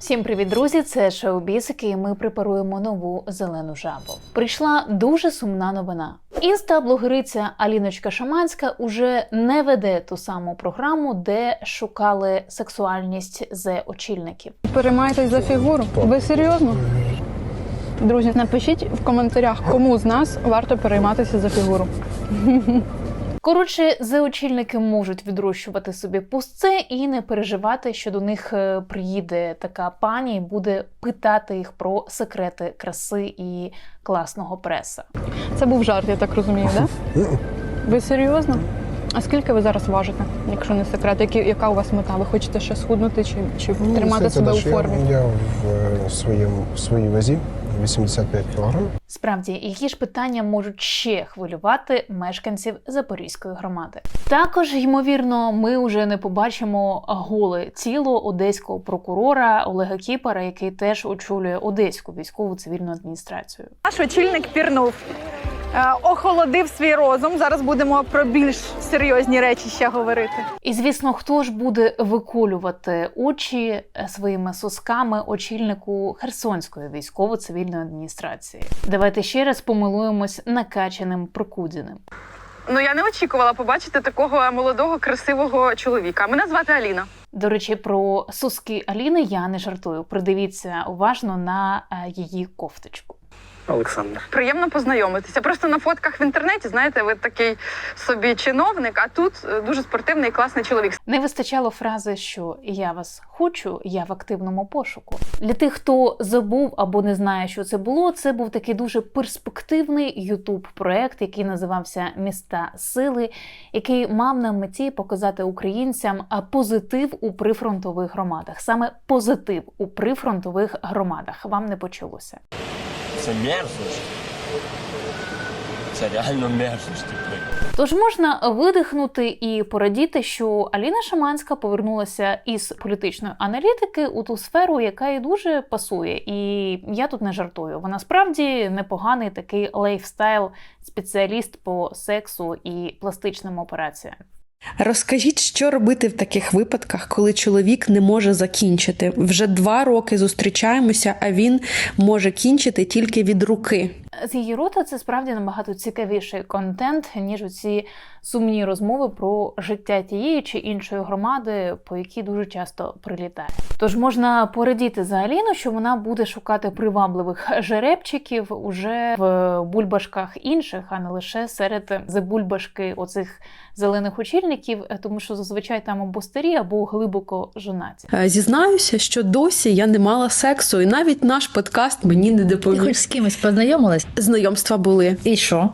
Всім привіт, друзі! Це шоу Бісики, і ми препаруємо нову зелену жабу. Прийшла дуже сумна новина. Інста-блогериця Аліночка Шаманська уже не веде ту саму програму, де шукали сексуальність з очільників. Переймаєтесь за фігуру? Ви серйозно? Друзі, напишіть в коментарях, кому з нас варто перейматися за фігуру. Коротше, ЗО-очільники можуть відрощувати собі пустце і не переживати, що до них е, приїде така пані і буде питати їх про секрети краси і класного преса. Це був жарт, я так розумію, так? Да? Ви серйозно? А скільки ви зараз важите, якщо не секрет? Які, яка у вас мета? Ви хочете ще схуднути чи, чи Ну, тримати себе у я- формі? Я в е, своєму в своїй вазі 85 кг. Справді, які ж питання можуть ще хвилювати мешканців Запорізької громади? Також, ймовірно, ми вже не побачимо голе тіло одеського прокурора Олега Кіпара, який теж очолює Одеську військову цивільну адміністрацію. Наш очільник пірнув, охолодив свій розум. Зараз будемо про більш серйозні речі ще говорити. І звісно, хто ж буде виколювати очі е, своїми сосками очільнику Херсонської військово-цивільної адміністрації? Давайте ще раз помилуємось накачаним Прокудіним. Ну я не очікувала побачити такого молодого, красивого чоловіка. Мене звати Аліна. До речі, про соски Аліни я не жартую. Придивіться уважно на е, її кофточку. Олександр. Приємно познайомитися. Просто на фотках в інтернеті, знаєте, ви такий собі чиновник, а тут е, дуже спортивний і класний чоловік. Не вистачало фрази, що я вас хочу, я в активному пошуку. Для тих, хто забув або не знає, що це було, це був такий дуже перспективний ютуб проект, який називався Міста Сили, який мав на меті показати українцям позитив у прифронтових громадах. Саме позитив у прифронтових громадах. Вам не почулося. Це мерзость. Це реально мерзость. Тож можна видихнути і порадіти, що Аліна Шаманська повернулася із політичної аналітики у ту сферу, яка їй дуже пасує. І я тут не жартую. Вона справді непоганий такий лайфстайл спеціаліст по сексу і пластичним операціям. Розкажіть, що робити в таких випадках, коли чоловік не може закінчити. Вже два роки зустрічаємося, а він може кінчити тільки від руки. З її рота це справді набагато цікавіший контент, ніж ці сумні розмови про життя тієї чи іншої громади, по якій дуже часто прилітає. Тож можна порадіти за Аліну, що вона буде шукати привабливих жеребчиків уже в бульбашках інших, а не лише серед забульбашки оцих зелених очільників, тому що зазвичай там або старі, або глибоко жонаті. Е, Зізнаюся, що досі я не мала сексу, і навіть наш подкаст мені не Ти допоміг. хоч з кимось познайомилась? Знайомства були, І що?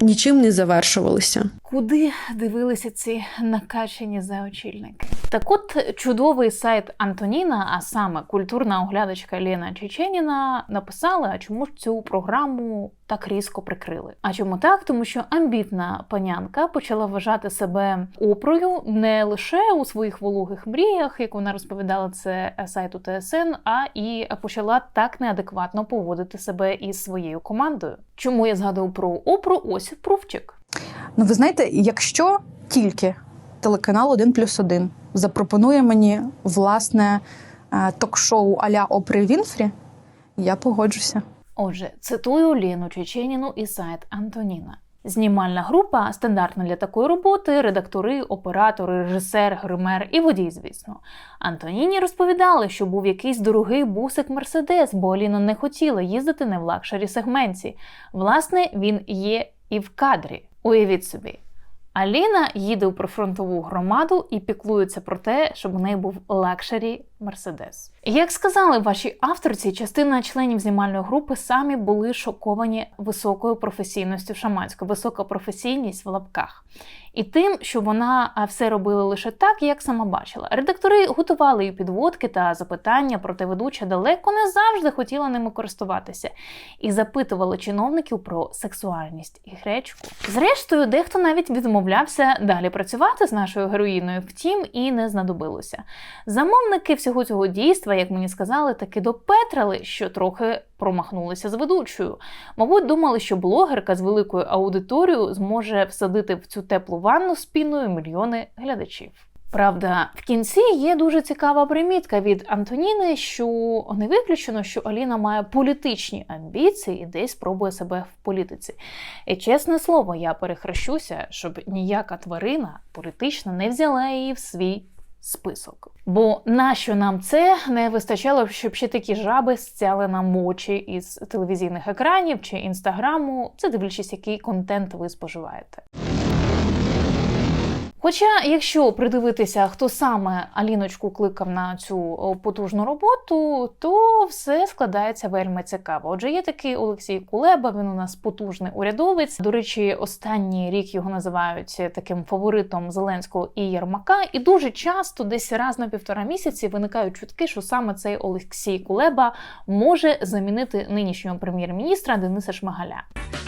нічим не завершувалися. Куди дивилися ці накачені заочільники? Так от чудовий сайт Антоніна, а саме культурна оглядачка Лена Чеченіна, написала, чому ж цю програму так різко прикрили. А чому так? Тому що амбітна панянка почала вважати себе опрою не лише у своїх вологих мріях, як вона розповідала це сайту ТСН, а і почала так неадекватно поводити себе із своєю командою. Чому я згадую про опру? Ось пруфчик. Ну, ви знаєте, якщо тільки телеканал 1 плюс 1 запропонує мені власне е, ток-шоу а-ля Опри Вінфрі, я погоджуся. Отже, цитую Лену Чеченіну і сайт Антоніна. Знімальна група стандартна для такої роботи: редактори, оператори, режисер, гример і водій, звісно. Антоніні розповідали, що був якийсь дорогий бусик Мерседес, бо Аліна не хотіла їздити не в лакшері сегменті. Власне, він є і в кадрі. Уявіть собі. Аліна їде у прифронтову громаду і піклується про те, щоб у неї був лакшері Мерседес. Як сказали ваші авторці, частина членів знімальної групи самі були шоковані високою професійністю шаманською, висока професійність в лапках. І тим, що вона все робила лише так, як сама бачила. Редактори готували їй підводки та запитання, проте ведуча далеко не завжди хотіла ними користуватися і запитували чиновників про сексуальність і гречку. Зрештою, дехто навіть відмовлявся далі працювати з нашою героїною, втім, і не знадобилося. Замовники всього цього дійства, як мені сказали, таки допетрали, що трохи промахнулися з ведучою. Мабуть, думали, що блогерка з великою аудиторією зможе всадити в цю теплу ванну з мільйони глядачів. Правда, в кінці є дуже цікава примітка від Антоніни, що не виключено, що Аліна має політичні амбіції і десь спробує себе в політиці. І чесне слово, я перехрещуся, щоб ніяка тварина політична не взяла її в свій список. Бо нащо нам це не вистачало, щоб ще такі жаби стяли нам очі із телевізійних екранів чи інстаграму, це дивлячись, який контент ви споживаєте. Хоча, якщо придивитися, хто саме Аліночку кликав на цю потужну роботу, то все складається вельми цікаво. Отже, є такий Олексій Кулеба, він у нас потужний урядовець. До речі, останній рік його називають таким фаворитом Зеленського і Єрмака. І дуже часто, десь раз на півтора місяці, виникають чутки, що саме цей Олексій Кулеба може замінити нинішнього прем'єр-міністра Дениса Шмигаля.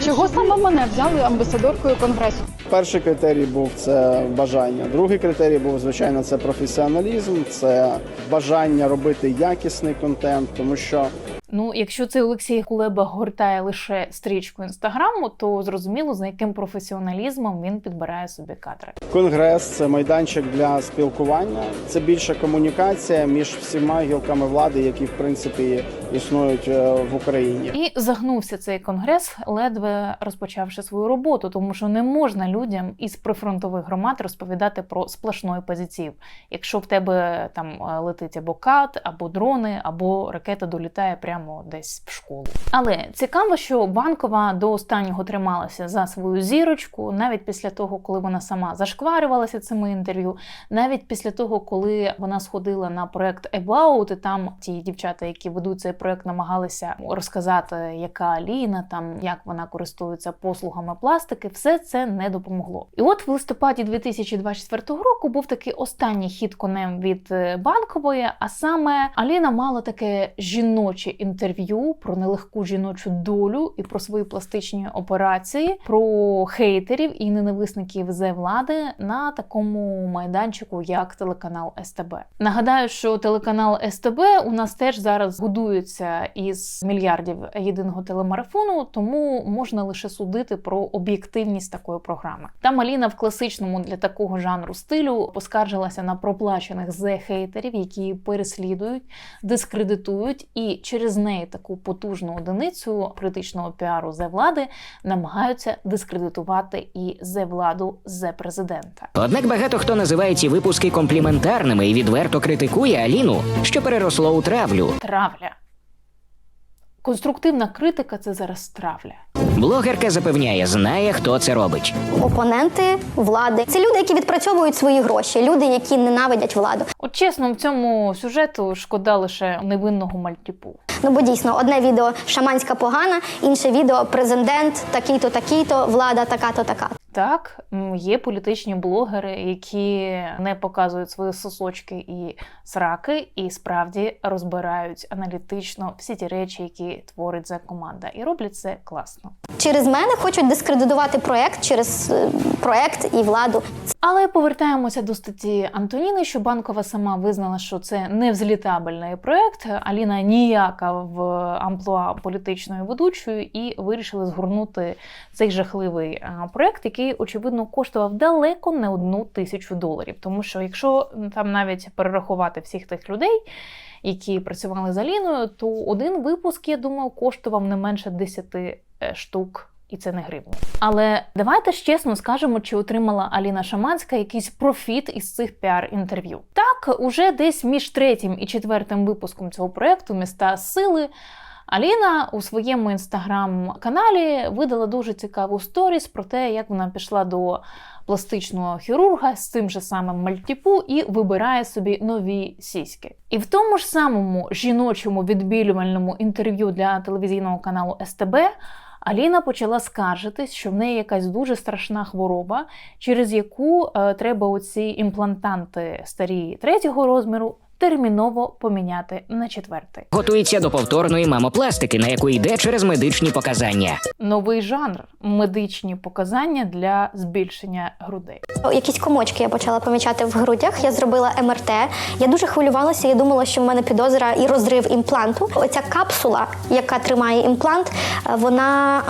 Чого саме мене взяли амбасадоркою конгресу? Перший критерій був це бажання. Другий критерій був звичайно це професіоналізм, це бажання робити якісний контент, тому що Ну, якщо цей Олексій Кулеба гортає лише стрічку інстаграму, то зрозуміло, за яким професіоналізмом він підбирає собі кадри. конгрес це майданчик для спілкування, це більша комунікація між всіма гілками влади, які в принципі існують е, в Україні. І загнувся цей конгрес, ледве розпочавши свою роботу, тому що не можна людям із прифронтових громад розповідати про сплошної позиців. Якщо в тебе там е, летить або кат, або дрони, або ракета долітає прямо десь в школу. Але цікаво, що банкова до останнього трималася за свою зірочку, навіть після того, коли вона сама зашкварювалася цими інтерв'ю, навіть після того, коли вона сходила на проект About, і там ті дівчата, які ведуть цей проект, намагалися розказати, яка Аліна, там як вона користується послугами пластики, все це не допомогло. І от в листопаді 2024 року був такий останній хід конем від е, банкової, а саме Аліна мала таке жіноче інтерв'ю про нелегку жіночу долю і про свої пластичні операції, про хейтерів і ненависників зе влади на такому майданчику, як телеканал СТБ. Нагадаю, що телеканал СТБ у нас теж зараз будується із мільярдів єдиного телемарафону, тому можна лише судити про об'єктивність такої програми. Там Аліна в класичному для такого жанру стилю поскаржилася на проплачених зе хейтерів, які переслідують, дискредитують, і через неї таку потужну одиницю політичного піару зе влади намагаються дискредитувати і зе владу зе президента. Однак багато хто називає ці випуски компліментарними і відверто критикує Аліну, що переросло у травлю. Травля. Конструктивна критика це зараз травля. Блогерка запевняє, знає, хто це робить. опоненти влади. Це люди, які відпрацьовують свої гроші, люди, які ненавидять владу. От чесно, в цьому сюжету шкода лише невинного мальтіпу. Ну бо дійсно одне відео шаманська погана, інше відео президент такий-то, такий-то, влада така-то, така. Так, є політичні блогери, які не показують свої сосочки і сраки, і справді розбирають аналітично всі ті речі, які творить за команда, і роблять це класно. Через мене хочуть дискредитувати проект через е, проект і владу. Але повертаємося до статті Антоніни, що банкова сама визнала, що це не взлітабельний проект. Аліна ніяка в амплуа політичної ведучої, і вирішили згорнути цей жахливий проект, який очевидно коштував далеко не одну тисячу доларів. Тому що якщо там навіть перерахувати всіх тих людей. Які працювали з Аліною, то один випуск, я думаю, коштував не менше 10 е, штук і це не гривні. Але давайте ж чесно скажемо, чи отримала Аліна Шаманська якийсь профіт із цих піар-інтерв'ю. Так, уже десь між третім і четвертим випуском цього проекту Міста сили. Аліна у своєму інстаграм-каналі видала дуже цікаву сторіс про те, як вона пішла до пластичного хірурга з цим же самим мальтіпу і вибирає собі нові сіськи. І в тому ж самому жіночому відбілювальному інтерв'ю для телевізійного каналу СТБ Аліна почала скаржитись, що в неї якась дуже страшна хвороба, через яку е, треба оці імплантанти старі третього розміру терміново поміняти на четвертий. Готується до повторної мамопластики, на яку йде через медичні показання. Новий жанр медичні показання для збільшення грудей. Якісь комочки я почала помічати в грудях. Я зробила МРТ. Я дуже хвилювалася. Я думала, що в мене підозра і розрив імпланту. Оця капсула, яка тримає імплант, вона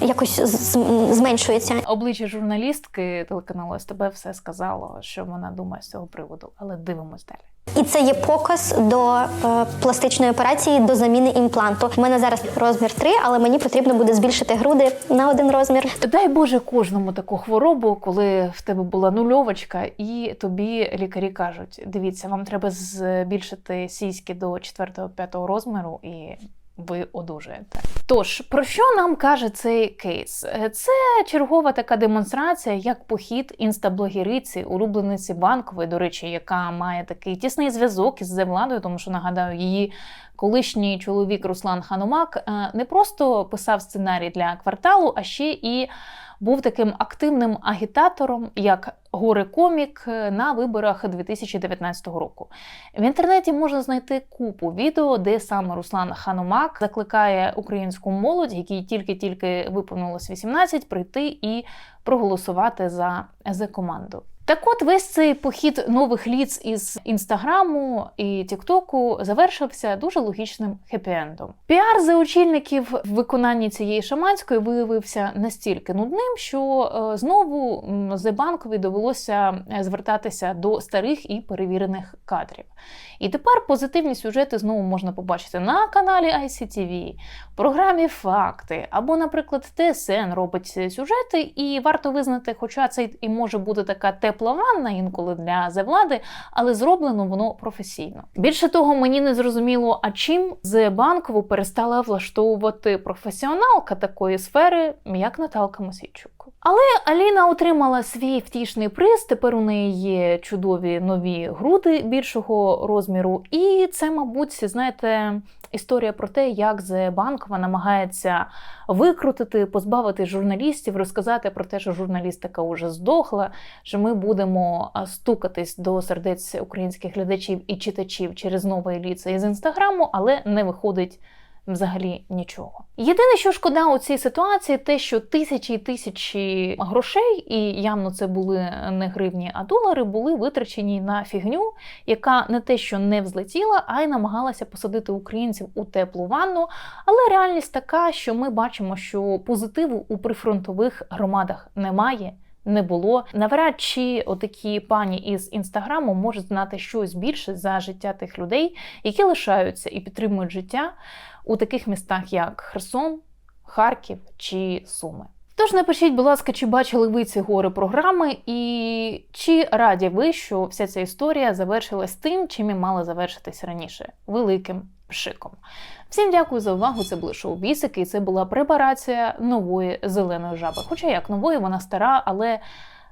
ем, якось зменшується. Обличчя журналістки телеканалу СТБ все сказало, що вона думає з цього приводу, але дивимось далі. І це є показ до е, пластичної операції до заміни імпланту. У мене зараз розмір 3, але мені потрібно буде збільшити груди на один розмір. То Дай Боже кожному таку хворобу, коли в тебе була нульовочка, і тобі лікарі кажуть: дивіться, вам треба збільшити сіськи до 4-5 розміру і. Ви одужаєте. Тож про що нам каже цей кейс? Е, Це чергова така демонстрація, як похід інстаблогериці, улюблениці банкової, до речі, яка має такий тісний зв'язок із земладою, тому що нагадаю, її колишній чоловік Руслан Ханумак е, не просто писав сценарій для кварталу, а ще і був таким активним агітатором, як горе-комік е, на виборах 2019 року. В інтернеті можна знайти купу відео, де саме Руслан Ханумак закликає українську молодь, якій тільки-тільки виповнилось 18, прийти і проголосувати за з команду. Так от весь цей похід нових ліц із інстаграму і Тіктоку завершився дуже логічним хеппі-ендом. Піар за очільників в виконанні цієї шаманської виявився настільки нудним, що е, знову Зебанкові довелося е, звертатися до старих і перевірених кадрів. І тепер позитивні сюжети знову можна побачити на каналі ICTV, в програмі Факти або, наприклад, ТСН робить сюжети, і варто визнати, хоча це і може бути така тепла ванна інколи для зевлади, але зроблено воно професійно. Більше того, мені не зрозуміло, а чим Банкову перестала влаштовувати професіоналка такої сфери, як Наталка Мосійчук. Але Аліна отримала свій втішний приз. Тепер у неї є чудові нові груди більшого розміру. І це, мабуть, знаєте, історія про те, як Банкова намагається викрутити, позбавити журналістів, розказати про те, що журналістика вже здохла, що ми будемо стукатись до сердець українських глядачів і читачів через нове ліце із інстаграму, але не виходить. Взагалі нічого. Єдине, що шкода у цій ситуації, те, що тисячі і тисячі грошей, і явно це були не гривні, а долари, були витрачені на фігню, яка не те, що не взлетіла, а й намагалася посадити українців у теплу ванну. Але реальність така, що ми бачимо, що позитиву у прифронтових громадах немає. Не було навряд чи отакі пані із інстаграму можуть знати щось більше за життя тих людей, які лишаються і підтримують життя у таких містах, як Херсон, Харків чи Суми. Тож напишіть, будь ласка, чи бачили ви ці гори програми, і чи раді ви, що вся ця історія завершилась тим, чим і мала завершитись раніше великим пшиком. Всім дякую за увагу. Це були шоу Бісики, це була препарація нової зеленої жаби. Хоча як нової, вона стара, але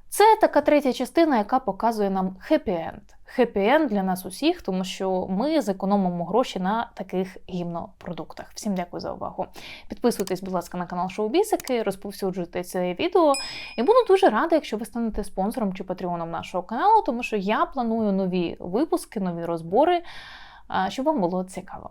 це така третя частина, яка показує нам хеппі-енд. Хеппі-енд для нас усіх, тому що ми зекономимо гроші на таких гімнопродуктах. Всім дякую за увагу. Підписуйтесь, будь ласка, на канал Шоу Бісики, розповсюджуйте це відео. І буду дуже рада, якщо ви станете спонсором чи патреоном нашого каналу, тому що я планую нові випуски, нові розбори, щоб вам було цікаво.